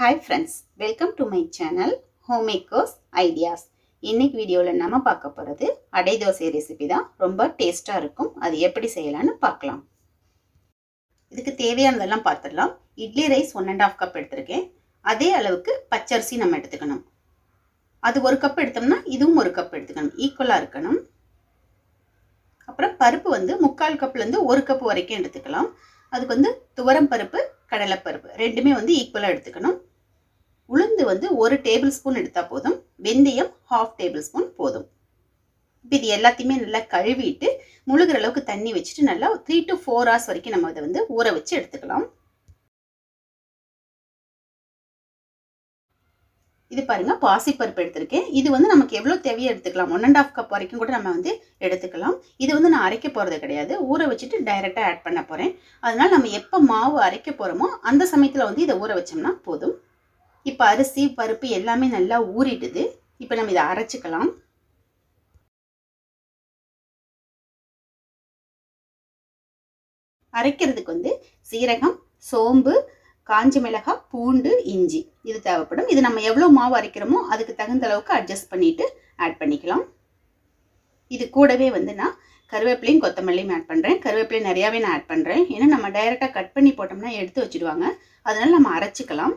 Hi friends welcome to my channel homemakers ideas இன்னைக்கு வீடியோவில் நம்ம பார்க்க போகிறது அடை தோசை ரெசிபி தான். ரொம்ப டேஸ்ட்டாக இருக்கும். அது எப்படி செய்யலாம்னு பார்க்கலாம். இதுக்கு தேவையானதெல்லாம் பார்த்துடலாம். Idli rice one and half cup எடுத்திருக்கேன். அதே அளவுக்கு பச்சரிசி நம்ம எடுத்துக்கணும். அது ஒரு கப் எடுத்தோம்னா இதுவும் ஒரு கப் எடுத்துக்கணும். ஈக்குவலாக இருக்கணும். அப்புறம் பருப்பு வந்து முக்கால் கப்லேருந்து ஒரு கப் வரைக்கும் எடுத்துக்கலாம். அதுக்கு வந்து துவரம் பருப்பு கடலைப்பருப்பு. ரெண்டுமே வந்து ஈக்குவலாக எடுத்துக்கணும். உளுந்து வந்து ஒரு டேபிள் ஸ்பூன் எடுத்தால் போதும். வெந்தயம் ஹாஃப் டேபிள் ஸ்பூன் போதும். இப்போ இது எல்லாத்தையுமே நல்லா கழுவிட்டு முழுகிற அளவுக்கு தண்ணி வச்சுட்டு நல்லா த்ரீ டு ஃபோர் ஹவர்ஸ் வரைக்கும் நம்ம அதை வந்து ஊற வச்சு எடுத்துக்கலாம். இது பாருங்க பாசிப்பருப்பு எடுத்திருக்கேன். இது வந்து நமக்கு எவ்வளோ தேவையோ எடுத்துக்கலாம். ஒன் அண்ட் ஆஃப் கப் வரைக்கும் கூட நம்ம வந்து எடுத்துக்கலாம். இது வந்து நான் அரைக்க போகிறது கிடையாது. ஊற வச்சுட்டு டைரெக்டாக ஆட் பண்ண போகிறேன் அதனால் நம்ம எப்போ மாவு அரைக்க போகிறோமோ அந்த சமயத்தில் வந்து இதை ஊற வச்சோம்னா போதும். இப்போ அரிசி பருப்பு எல்லாமே நல்லா ஊறிடுது. இப்போ நம்ம இதை அரைச்சிக்கலாம். அரைக்கிறதுக்கு வந்து சீரகம் சோம்பு காஞ்ச மிளகாய் பூண்டு இஞ்சி இது தேவைப்படும். இது நம்ம எவ்வளோ மாவு அரைக்கிறோமோ அதுக்கு தகுந்த அளவுக்கு அட்ஜஸ்ட் பண்ணிவிட்டு ஆட் பண்ணிக்கலாம். இது கூடவே வந்து நான் கருவேப்பிலையும் கொத்தமல்லியும் ஆட் பண்ணுறேன் கருவேப்பிலையும் நிறையாவே நான் ஆட் பண்ணுறேன் ஏன்னா நம்ம டைரெக்டாக கட் பண்ணி போட்டோம்னா எடுத்து வச்சுடுவாங்க. அதனால் நம்ம அரைச்சிக்கலாம்.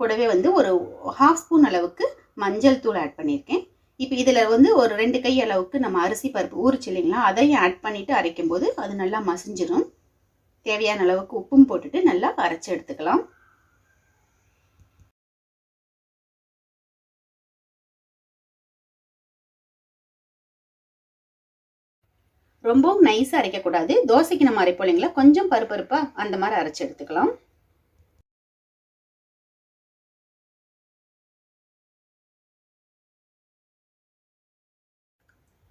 கூடவே வந்து ஒரு ஹாஃப் ஸ்பூன் அளவுக்கு மஞ்சள் தூள் ஆட் பண்ணியிருக்கேன். இப்போ இதில் வந்து ஒரு ரெண்டு கை அளவுக்கு நம்ம அரிசி பருப்பு ஊறிச்சு இல்லைங்களா? அதையும் ஆட் பண்ணிவிட்டு அரைக்கும் போது அது நல்லா மசிஞ்சிடும் தேவையான அளவுக்கு உப்பும் போட்டுட்டு நல்லா அரைச்சி எடுத்துக்கலாம். ரொம்பவும் நைஸாக அரைக்கக்கூடாது. தோசைக்கு நம்ம அரைப்போம் இல்லைங்களா? கொஞ்சம் பருப்பருப்பாக அந்த மாதிரி அரைச்சி எடுத்துக்கலாம்.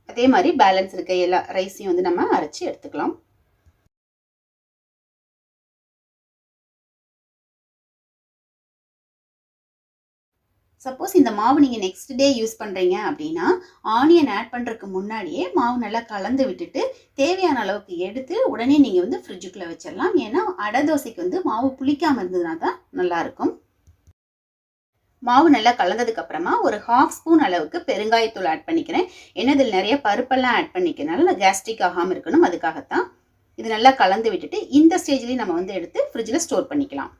அதே மாதிரி பேலன்ஸ் இருக்க எல்லா ரைஸையும் வந்து நம்ம அரைச்சி எடுத்துக்கலாம். சப்போஸ் இந்த மாவு நீங்கள் நெக்ஸ்ட் டே யூஸ் பண்ணுறீங்க அப்படின்னா ஆனியன் ஆட் பண்ணுறதுக்கு முன்னாடியே மாவு நல்லா கலந்து விட்டுட்டு தேவையான அளவுக்கு எடுத்து உடனே நீங்கள் வந்து ஃப்ரிட்ஜுக்குள்ளே வச்சிடலாம். ஏன்னா அடை தோசைக்கு வந்து மாவு புளிக்காமல் இருந்ததுனா தான் நல்லாயிருக்கும் மாவு நல்லா கலந்ததுக்கு அப்புறமா ஒரு ஹாஃப் ஸ்பூன் அளவுக்கு பெருங்காயத்தூள் ஆட் பண்ணிக்கிறேன். ஏன்னா இதில் நிறைய பருப்பெல்லாம் ஆட் பண்ணிக்கிறனால கேஸ்ட்ரிக் ஆகாமல் இருக்கணும். அதுக்காகத்தான் இது நல்லா கலந்து விட்டுட்டு இந்த ஸ்டேஜ்லேயும் நம்ம வந்து எடுத்து ஃப்ரிட்ஜில் ஸ்டோர் பண்ணிக்கலாம்.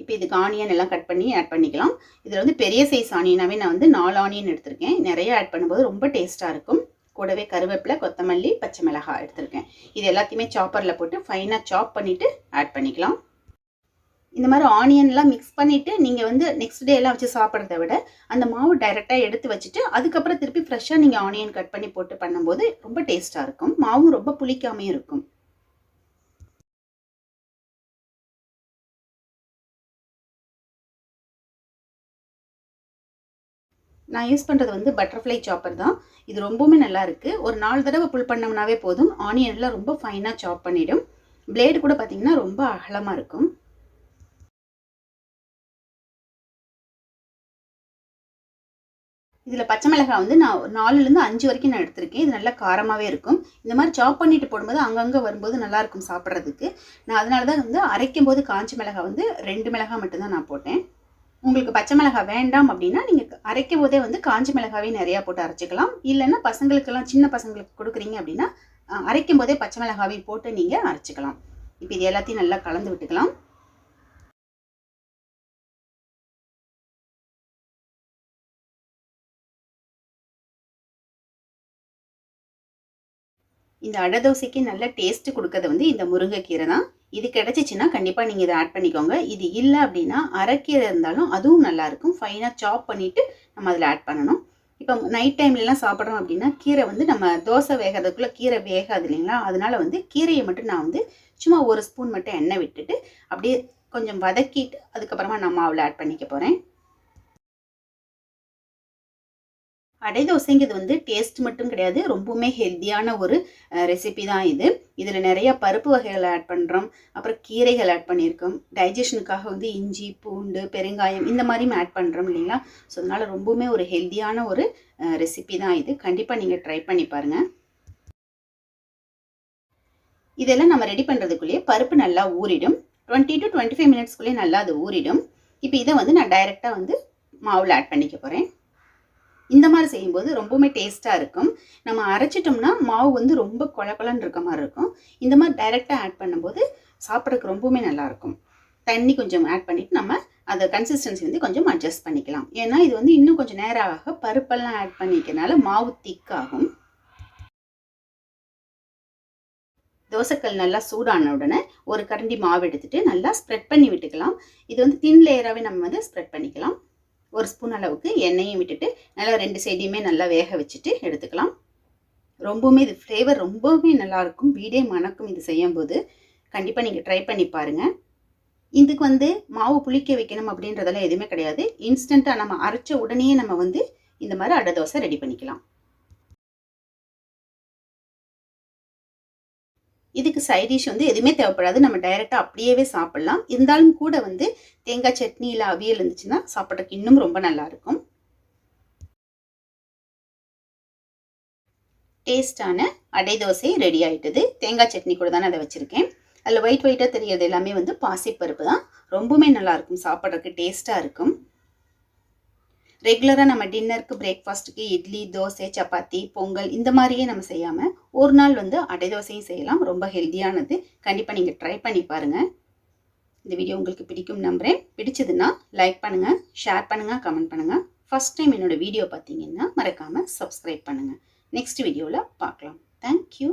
இப்போ இதுக்கு ஆனியன் எல்லாம் கட் பண்ணி ஆட் பண்ணிக்கலாம். இதில் வந்து பெரிய சைஸ் ஆனியனாகவே நான் வந்து நாலு ஆனியன் எடுத்திருக்கேன். நிறைய ஆட் பண்ணும்போது ரொம்ப டேஸ்ட்டாக இருக்கும். கூடவே கருவேப்பிலை கொத்தமல்லி பச்சை மிளகாய் எடுத்திருக்கேன். இது எல்லாத்தையுமே சாப்பரில் போட்டு ஃபைனாக சாப் பண்ணிவிட்டு ஆட் பண்ணிக்கலாம். இந்த மாதிரி ஆனியன்லாம் மிக்ஸ் பண்ணிவிட்டு நீங்கள் வந்து நெக்ஸ்ட் டே எல்லாம் வச்சு சாப்பிட்றத விட அந்த மாவு டைரெக்டாக எடுத்து வச்சுட்டு அதுக்கப்புறம் திருப்பி ஃப்ரெஷ்ஷாக நீங்கள் ஆனியன் கட் பண்ணி போட்டு பண்ணும்போது ரொம்ப டேஸ்ட்டாக இருக்கும். மாவும் ரொம்ப புளிக்காமையும் இருக்கும். நான் யூஸ் பண்ணுறது வந்து பட்டர்ஃப்ளை சாப்பர் தான். இது ரொம்பவுமே நல்லா இருக்குது ஒரு நாலு தடவை புல் பண்ணோம்னாவே போதும். ஆனியன்லாம் ரொம்ப ஃபைனாக சாப் பண்ணிவிடும் பிளேடு கூட பார்த்தீங்கன்னா ரொம்ப அகலமாக இருக்கும். இதில் பச்சை மிளகாய் வந்து நான் நாலுலேருந்து அஞ்சு வரைக்கும் நான் எடுத்திருக்கேன். இது நல்லா காரமாகவே இருக்கும். இந்த மாதிரி சாப் பண்ணிட்டு போடும்போது அங்கங்கே வரும்போது நல்லாயிருக்கும் சாப்பிட்றதுக்கு. நான் அதனால தான் வந்து அரைக்கும் போது காஞ்சி மிளகாய் வந்து ரெண்டு மிளகாய் மட்டும்தான் நான் போட்டேன். உங்களுக்கு பச்சை மிளகாய் வேண்டாம் அப்படின்னா நீங்கள் அரைக்கும் போதே வந்து காஞ்சி மிளகாவே நிறையா போட்டு அரைச்சிக்கலாம். இல்லைன்னா பசங்களுக்கெல்லாம் சின்ன பசங்களுக்கு கொடுக்குறீங்க அப்படின்னா அரைக்கும் போதே பச்சை மிளகாவையும் போட்டு நீங்கள் அரைச்சிக்கலாம். இப்போ இது எல்லாத்தையும் நல்லா கலந்து விட்டுக்கலாம். இந்த அடை தோசைக்கு நல்ல டேஸ்ட்டு கொடுக்கறது வந்து இந்த முருங்கைக்கீரை தான். இது கிடச்சிச்சின்னா கண்டிப்பாக நீங்கள் இதை ஆட் பண்ணிக்கோங்க. இது இல்லை அப்படின்னா அரைக்கீரை இருந்தாலும் அதுவும் நல்லாயிருக்கும் ஃபைனாக சாப் பண்ணிவிட்டு நம்ம அதில் ஆட் பண்ணணும். இப்போ நைட் டைம்லலாம் சாப்பிட்றோம் அப்படின்னா கீரை வந்து நம்ம தோசை வேகிறதுக்குள்ளே கீரை வேகாது இல்லைங்களா? அதனால வந்து கீரையை மட்டும் நான் வந்து சும்மா ஒரு ஸ்பூன் மட்டும் எண்ணெய் விட்டுட்டு அப்படியே கொஞ்சம் வதக்கிட்டு அதுக்கப்புறமா நான் மாவில் ஆட் பண்ணிக்க போகிறேன் அடை தோசைங்கிறது வந்து டேஸ்ட் மட்டும் கிடையாது ரொம்பவுமே ஹெல்த்தியான ஒரு ரெசிபி தான் இது. இதில் நிறைய பருப்பு வகைகள் ஆட் பண்ணுறோம் அப்புறம் கீரைகள் ஆட் பண்ணியிருக்கோம். டைஜஷனுக்காக வந்து இஞ்சி பூண்டு பெருங்காயம் இந்த மாதிரியும் ஆட் பண்ணுறோம் இல்லைங்களா? ஸோ அதனால் ரொம்பவுமே ஒரு ஹெல்த்தியான ஒரு ரெசிபி தான் இது. கண்டிப்பாக நீங்கள் ட்ரை பண்ணி பாருங்கள் இதெல்லாம் நம்ம ரெடி பண்ணுறதுக்குள்ளேயே பருப்பு நல்லா ஊறிடும். டுவெண்ட்டி டு டுவெண்ட்டி ஃபைவ் மினிட்ஸ்க்குள்ளேயே நல்லா அது ஊறிடும். இப்போ இதை வந்து நான் டைரெக்டாக வந்து மாவில் ஆட் பண்ணிக்க போகிறேன் இந்த மாதிரி செய்யும்போது ரொம்பவுமே டேஸ்ட்டாக இருக்கும். நம்ம அரைச்சிட்டோம்னா மாவு வந்து ரொம்ப கொல கொலன்னு இருக்க மாதிரி இருக்கும். இந்த மாதிரி டைரெக்டாக ஆட் பண்ணும்போது சாப்பிட்றதுக்கு ரொம்பவுமே நல்லாயிருக்கும். தண்ணி கொஞ்சம் ஆட் பண்ணிவிட்டு நம்ம அதை கன்சிஸ்டன்சி வந்து கொஞ்சம் அட்ஜஸ்ட் பண்ணிக்கலாம். ஏன்னா இது வந்து இன்னும் கொஞ்சம் நேரம் ஆக பருப்பெல்லாம் ஆட் பண்ணிக்கிறனால மாவு திக்காகும் தோசைக்கல் நல்லா சூடான உடனே ஒரு கரண்டி மாவு எடுத்துகிட்டு நல்லா ஸ்ப்ரெட் பண்ணி விட்டுக்கலாம். இது வந்து தின் லேயராகவே நம்ம வந்து ஸ்ப்ரெட் பண்ணிக்கலாம். ஒரு ஸ்பூன் அளவுக்கு எண்ணெயும் விட்டுட்டு நல்லா ரெண்டு சைடையுமே நல்லா வேக வச்சுட்டு எடுத்துக்கலாம். ரொம்பவுமே இது ஃப்ளேவர் ரொம்பவுமே நல்லாயிருக்கும். வீடே மணக்கும் இது செய்யும்போது. கண்டிப்பாக நீங்கள் ட்ரை பண்ணி பாருங்கள் இதுக்கு வந்து மாவு புளிக்க வைக்கணும் அப்படின்றதெல்லாம் எதுவுமே கிடையாது. இன்ஸ்டண்ட்டாக நம்ம அரைச்ச உடனே நம்ம வந்து இந்த மாதிரி அடை தோசை ரெடி பண்ணிக்கலாம். இதுக்கு சைடிஷ் வந்து எதுவுமே தேவைப்படாது. நம்ம டைரெக்டாக அப்படியே சாப்பிட்லாம். இருந்தாலும் கூட வந்து தேங்காய் சட்னி இல்லை அவியல் இருந்துச்சுன்னா சாப்பிட்றதுக்கு இன்னும் ரொம்ப நல்லாயிருக்கும். டேஸ்டான அடை தோசை ரெடி ஆகிட்டது தேங்காய் சட்னி கூட தானே அதை வச்சுருக்கேன். அதில் ஒயிட் ஒயிட்டாக தெரியறது எல்லாமே வந்து பாசிப்பருப்பு தான். ரொம்பவுமே நல்லாயிருக்கும். சாப்பிட்றதுக்கு டேஸ்ட்டாக இருக்கும். ரெகுலராக நம்ம டின்னருக்கு பிரேக்ஃபாஸ்ட்டுக்கு இட்லி தோசை சப்பாத்தி பொங்கல் இந்த மாதிரியே நம்ம செய்யாமல் ஒரு நாள் வந்து அடை தோசையும் செய்யலாம். ரொம்ப ஹெல்த்தியானது கண்டிப்பாக நீங்கள் ட்ரை பண்ணி பாருங்கள் இந்த வீடியோ உங்களுக்கு பிடிக்கும் நம்புகிறேன் பிடிச்சதுன்னா லைக் பண்ணுங்கள் ஷேர் பண்ணுங்கள் கமெண்ட் பண்ணுங்கள் ஃபஸ்ட் டைம் என்னோடய வீடியோ பார்த்தீங்கன்னா மறக்காமல் சப்ஸ்கிரைப் பண்ணுங்கள் நெக்ஸ்ட் வீடியோவில் பார்க்கலாம். தேங்க்யூ